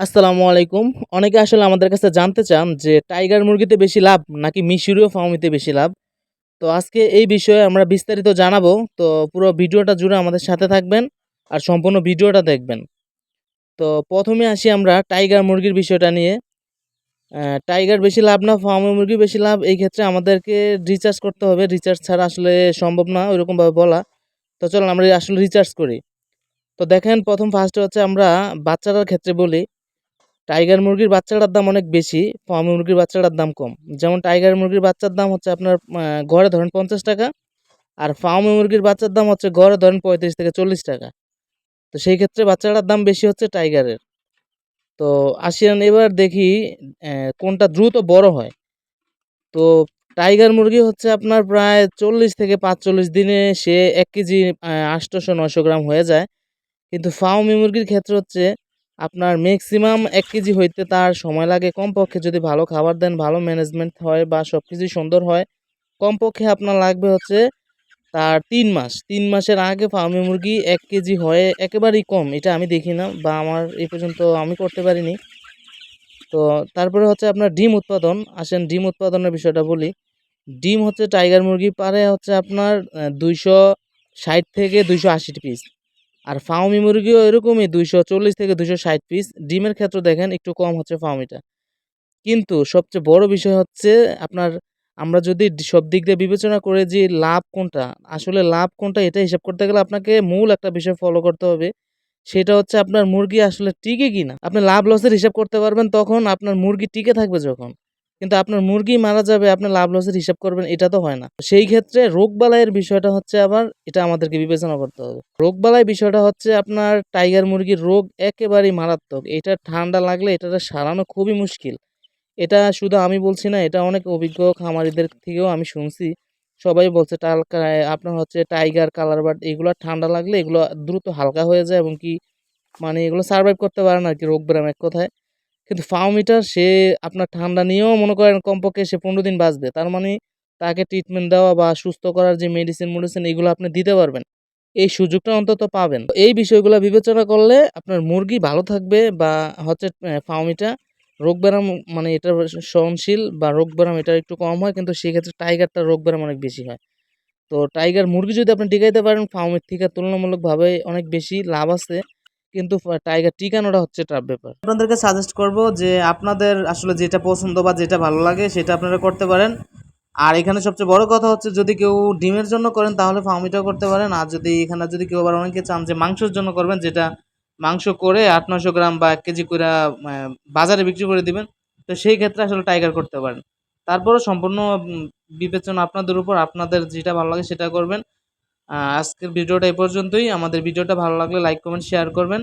আসসালামু আলাইকুম। অনেকে আসলে আমাদের কাছে জানতে চান যে টাইগার মুরগিতে বেশি লাভ নাকি মিশরীয় ফার্মিতে বেশি লাভ? তো আজকে এই বিষয়ে আমরা বিস্তারিত জানাব। তো পুরো ভিডিওটা জুড়ে আমাদের সাথে থাকবেন আর সম্পূর্ণ ভিডিওটা দেখবেন। তো প্রথমে আসি আমরা টাইগার মুরগির বিষয়টা নিয়ে। টাইগার বেশি লাভ না ফার্মি মুরগি বেশি লাভ, এই ক্ষেত্রে আমাদেরকে রিচার্জ করতে হবে। রিচার্জ ছাড়া আসলে সম্ভব না, ওইরকমভাবে বলা। তো চলুন আমরা আসলে রিচার্জ করি। তো দেখেন, প্রথম ফার্স্টে হচ্ছে আমরা বাচ্চাটার ক্ষেত্রে বলি। টাইগার মুরগির বাচ্চাটার দাম অনেক বেশি, ফার্মি মুরগির বাচ্চাটার দাম কম। যেমন টাইগার মুরগির বাচ্চার দাম হচ্ছে আপনার গড়ে ধরেন ৳৫০ আর ফার্মি মুরগির বাচ্চার দাম হচ্ছে গড়ে ধরেন ৳৩৫-৳৪০ তো সেই ক্ষেত্রে বাচ্চাটার দাম বেশি হচ্ছে টাইগারের। তো আসিয়ান এবার দেখি কোনটা দ্রুত বড় হয়। তো টাইগার মুরগি হচ্ছে আপনার প্রায় ৪০ থেকে ৪৫ দিনে সে এক কেজি আ ৮০০-৯০০ গ্রাম হয়ে যায়। কিন্তু ফার্মি মুরগির ক্ষেত্রে হচ্ছে আপনার ম্যাক্সিমাম এক কেজি হইতে তার সময় লাগে কমপক্ষে যদি ভালো খাবার দেন, ভালো ম্যানেজমেন্ট হয় বা সব কিছুই সুন্দর হয়, কমপক্ষে আপনার লাগবে হচ্ছে তার তিন মাস। তিন মাসের আগে ফার্মি মুরগি এক কেজি হয়ে একেবারেই কম। এটা আমি দেখি না বা আমার এ পর্যন্ত আমি করতে পারিনি। তো তারপরে হচ্ছে আপনার ডিম উৎপাদন। আসেন ডিম উৎপাদনের বিষয়টা বলি। ডিম হচ্ছে টাইগার মুরগি পারে হচ্ছে আপনার দুইশো ২৬০ থেকে ২৮০ পিস। আর ফার্মি মুরগিও এরকমই ২৪০ থেকে ২৬০ পিস। ডিমের ক্ষেত্রে দেখেন একটু কম হচ্ছে ফার্মিটা। কিন্তু সবচেয়ে বড় বিষয় হচ্ছে আপনার আমরা যদি সব দিক দিয়ে বিবেচনা করে যে লাভ কোনটা, আসলে লাভ কোনটা এটা হিসাব করতে গেলে আপনাকে মূল একটা বিষয় ফলো করতে হবে। সেটা হচ্ছে আপনার মুরগি আসলে টিকে কিনা। আপনি লাভ লসের হিসাব করতে পারবেন তখন আপনার মুরগি টিকে থাকবে যখন। কিন্তু আপনার মুরগি মারা যাবে আপনি লাভ লসের হিসাব করবেন এটা তো হয় না। সেই ক্ষেত্রে রোগবালাইয়ের বিষয়টা হচ্ছে আবার এটা আমাদেরকে বিবেচনা করতে হবে। রোগবালাই বিষয়টা হচ্ছে আপনার টাইগার মুরগির রোগ একেবারেই মারাত্মক। এটা ঠান্ডা লাগলে এটারে সারানো খুবই মুশকিল। এটা শুধু আমি বলছি না এটা অনেক অভিজ্ঞ খামারিদের থেকেও আমি শুনছি। সবাই বলছে টালকা আপনার হচ্ছে টাইগার, কালার বার্ড এগুলো ঠান্ডা লাগলে এগুলো দ্রুত হালকা হয়ে যায় এবং কি মানে এগুলো সারভাইভ করতে পারে না আরকি রোগব্যায়াম এক কথায়। কিন্তু ফার্মিটার সে আপনার ঠান্ডা নিয়েও মনে করেন কমপক্ষে সে ১৫ দিন বাঁচবে। তার মানে তাকে ট্রিটমেন্ট দেওয়া বা সুস্থ করার যে মেডিসিন-মেডিসিন এগুলো আপনি দিতে পারবেন। এই সুযোগটা অন্তত পাবেন। এই বিষয়গুলো বিবেচনা করলে আপনার মুরগি ভালো থাকবে বা হচ্ছে অ্যা রোগ রোগব্যারাম মানে এটা সহনশীল বা রোগব্যারাম এটা একটু কম হয় কিন্তু সেক্ষেত্রে টাইগারটার রোগব্যারাম অনেক বেশি হয়। তো টাইগার মুরগি যদি আপনি টিকাইতে পারেন ফার্মের থেকে তুলনামূলকভাবে অনেক বেশি লাভ আছে। কিন্তু টাইগার টিকানোটা হচ্ছে টাফ ব্যাপার। আপনাদেরকে সাজেস্ট করব যে আপনাদের আসলে যেটা পছন্দ বা যেটা ভালো লাগে সেটা আপনারা করতে পারেন। আর এখানে সবচেয়ে বড় কথা হচ্ছে যদি কেউ ডিমের জন্য করেন তাহলে ফার্মিটাও করতে পারেন। আর যদি এখানে যদি কেউ আবার অনেকে চান যে মাংসের জন্য করবেন, যেটা মাংস করে আট নশো গ্রাম বা এক কেজি অ্যা বাজারে বিক্রি করে দিবেন। তো সেই ক্ষেত্রে আসলে টাইগার করতে পারেন। তারপরেও সম্পূর্ণ বিবেচনা আপনাদের উপর। আপনাদের যেটা ভালো লাগে সেটা করবেন। আজকের ভিডিওটা এই পর্যন্তই। আমাদের ভিডিওটা ভালো লাগলে লাইক, কমেন্ট, শেয়ার করবেন।